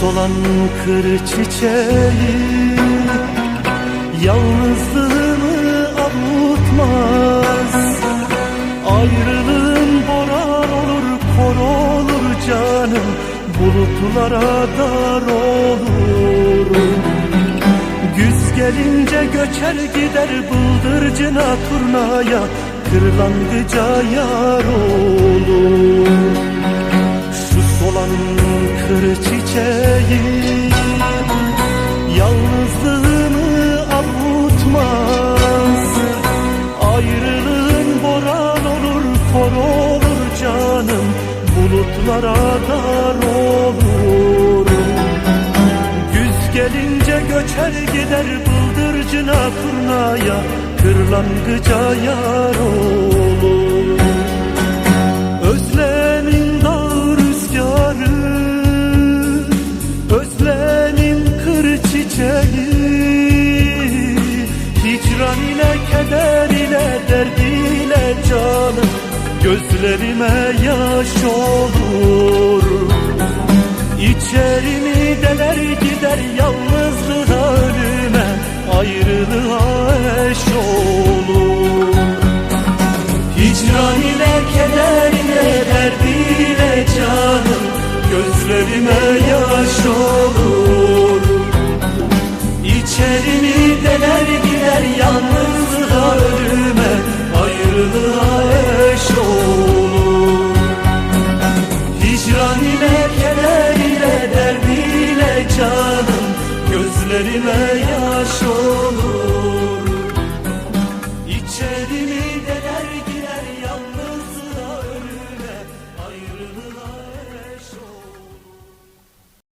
solan kır çiçeği Yalnızlığımı avutmaz Ayrılığın boran olur kor olur canım Bulutlara dar olur. Güz gelince göçer gider bıldırcına turnaya Kırlangıca yar olur kır çiçeği Yalnızlığımı avutmaz Ayrılığın boran olur kor olur canım Bulutlara dar olur Güz gelince göçer gider bıldırcına turnaya Kırlangıca yar olur çiçeği Hicran ile keder ile derd ile canım Gözlerime yaş olur. İçerimi deler gider yalnızlığa ölüme Ayrılığa eş olur. Hicran ile keder ile derd ile canım Gözlerime yaş olur Gözlerimi deler gider yalnızlığa ölüme Ayrılığa eş olur. Hicran ile keder ile derd ile canım Gözlerime yaş olur. İçerimi deler gider yalnız